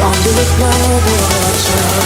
Güneş ayrılıkla doğacak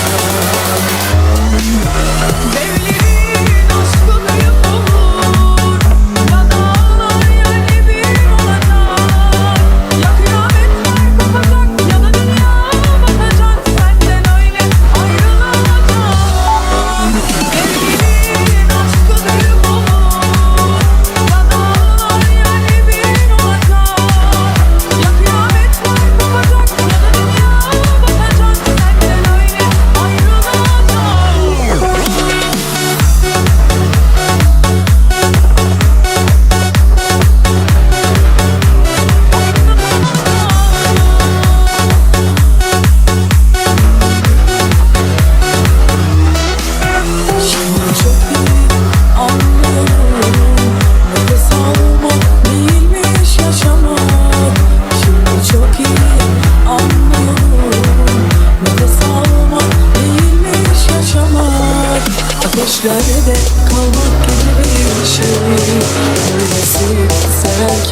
Ateşlerde kalmak gibi bir şey. Öylesi severken